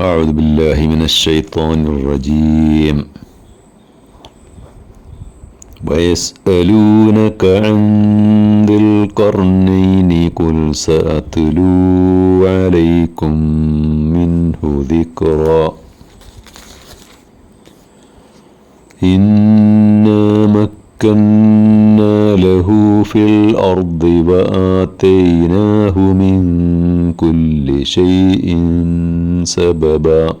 أعوذ بالله من الشيطان الرجيم. ويسألونك عن ذي القرنين قل سأتلو عليكم منه ذكرا. إنا مكنا له في الأرض وآتيناه من كل شيء. سببا.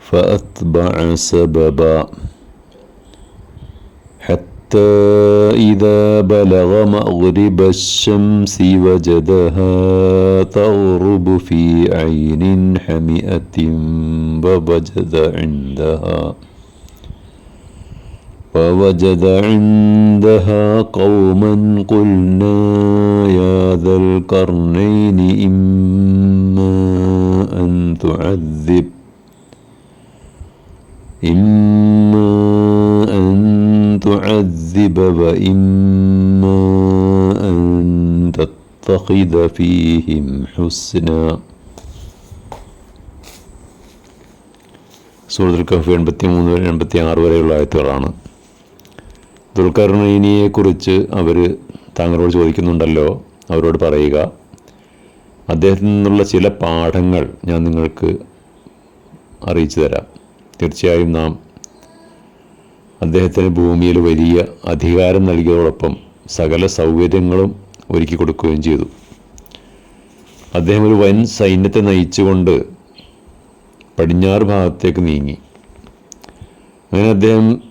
فأتبع سببا. حتى إذا بلغ مغرب الشمس وجدها تغرب في عين حمئة ووجد عندها ووجد عندها قوما قلنا يا ذا القرنين إما أن تعذب إما أن تعذب وإما أن تتخذ فيهم حسنا സൂറത്തുൽ കഹഫ് എൺപത്തി മൂന്ന് എൺപത്തി ആറ് വരെയുള്ള ആയത്തുകളാണ് ദുൽഖർണയിനിയെക്കുറിച്ച് അവർ താങ്കളോട് ചോദിക്കുന്നുണ്ടല്ലോ അവരോട് പറയുക അദ്ദേഹത്തിൽ നിന്നുള്ള ചില പാഠങ്ങൾ ഞാൻ നിങ്ങൾക്ക് അറിയിച്ചു തരാം. തീർച്ചയായും നാം അദ്ദേഹത്തിന് ഭൂമിയിൽ വലിയ അധികാരം നൽകിയതോടൊപ്പം സകല സൗകര്യങ്ങളും ഒരുക്കി കൊടുക്കുകയും ചെയ്തു. അദ്ദേഹം ഒരു വൻ സൈന്യത്തെ നയിച്ചുകൊണ്ട് പടിഞ്ഞാറ് ഭാഗത്തേക്ക് നീങ്ങി. അങ്ങനെ അദ്ദേഹം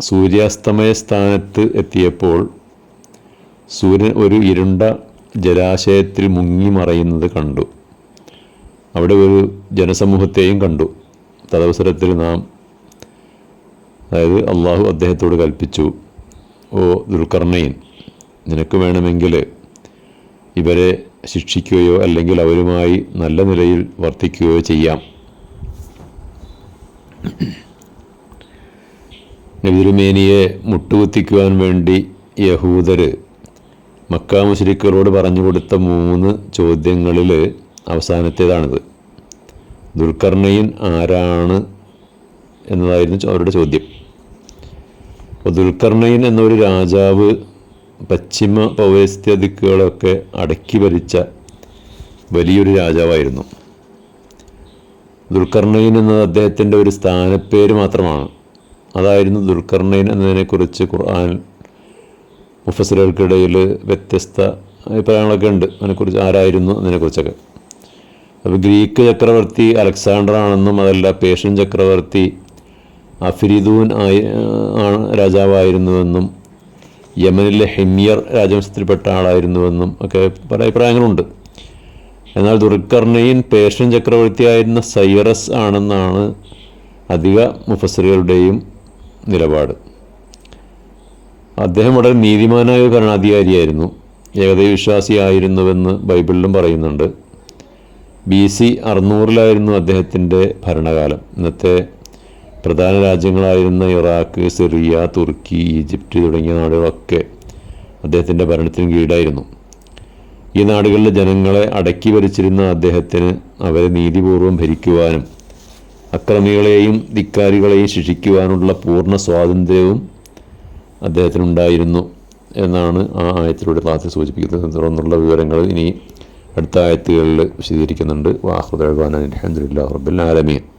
സൂര്യാസ്തമയ സ്ഥാനത്ത് എത്തിയപ്പോൾ സൂര്യൻ ഒരു ഇരുണ്ട ജലാശയത്തിൽ മുങ്ങി മറയുന്നത് കണ്ടു. അവിടെ ഒരു ജനസമൂഹത്തെയും കണ്ടു. തദവസരത്തിൽ നാം അതായത് അള്ളാഹു അദ്ദേഹത്തോട് കൽപ്പിച്ചു ഓ ദുൽഖർണയിൻ നിനക്ക് വേണമെങ്കിൽ ഇവരെ ശിക്ഷിക്കുകയോ അല്ലെങ്കിൽ അവരുമായി നല്ല നിലയിൽ വർത്തിക്കുകയോ ചെയ്യാം. നബിരുമേനിയെ മുട്ടുകുത്തിക്കുവാൻ വേണ്ടി യഹൂദർ മക്ക പറഞ്ഞു കൊടുത്ത മൂന്ന് ചോദ്യങ്ങളിൽ അവസാനത്തേതാണിത്. ദുൽഖർണയിൻ ആരാണ് എന്നതായിരുന്നു അവരുടെ ചോദ്യം. അപ്പോൾ ദുൽഖർണയിൻ എന്നൊരു രാജാവ് പശ്ചിമ പൗരസ്ത്യ ദിക്കുകളൊക്കെ അടക്കി ഭരിച്ച വലിയൊരു രാജാവായിരുന്നു. ദുൽഖർണയിൻ എന്നത് അദ്ദേഹത്തിന്റെ ഒരു സ്ഥാനപ്പേര് മാത്രമാണ്. അതായിരുന്നു ദുൽഖർണയിൻ എന്നതിനെക്കുറിച്ച് ഖുർആൻ മുഫസറുകൾക്കിടയിൽ വ്യത്യസ്ത അഭിപ്രായങ്ങളൊക്കെ ഉണ്ട്. അതിനെക്കുറിച്ച് ആരായിരുന്നു അതിനെക്കുറിച്ചൊക്കെ. അപ്പോൾ ഗ്രീക്ക് ചക്രവർത്തി അലക്സാണ്ടർ ആണെന്നും അതല്ല പേർഷ്യൻ ചക്രവർത്തി അഫിരിദൂൻ ആയി ആണ് രാജാവായിരുന്നുവെന്നും യമനിലെ ഹെമിയർ രാജവംശത്തിൽപ്പെട്ട ആളായിരുന്നുവെന്നും ഒക്കെ പല അഭിപ്രായങ്ങളുണ്ട്. എന്നാൽ ദുർക്കർണയിൻ പേർഷ്യൻ ചക്രവർത്തിയായിരുന്ന സൈറസ് ആണെന്നാണ് അധിക മുഫസറുകളുടെയും നിലപാട്. അദ്ദേഹം വളരെ നീതിമാനായ ഒരു ഭരണാധികാരിയായിരുന്നു. ഏകദൈവ വിശ്വാസിയായിരുന്നുവെന്ന് ബൈബിളിലും പറയുന്നുണ്ട്. ബി സി അറുന്നൂറിലായിരുന്നു അദ്ദേഹത്തിന്റെ ഭരണകാലം. ഇന്നത്തെ പ്രധാന രാജ്യങ്ങളായിരുന്ന ഇറാഖ് സിറിയ തുർക്കി ഈജിപ്റ്റ് തുടങ്ങിയ നാടുകളൊക്കെ അദ്ദേഹത്തിന്റെ ഭരണത്തിന് കീഴായിരുന്നു. ഈ നാടുകളിലെ ജനങ്ങളെ അടക്കി ഭരിച്ചിരുന്ന അദ്ദേഹത്തിന് അവരെ നീതിപൂർവം ഭരിക്കുവാനും അക്രമികളെയും ധിക്കാരികളെയും ശിക്ഷിക്കുവാനുള്ള പൂർണ സ്വാതന്ത്ര്യവും അദ്ദേഹത്തിനുണ്ടായിരുന്നു എന്നാണ് ആ ആയത്തിലൂടെ ക്ലാസ്സിൽ സൂചിപ്പിക്കുന്നത്. തുടർന്നുള്ള വിവരങ്ങൾ ഇനി അടുത്ത ആയത്തുകളിൽ വിശദീകരിക്കുന്നുണ്ട്. വാഹുദാൻ അലഹദില്ല റബ്ബുൽ ആലമീൻ.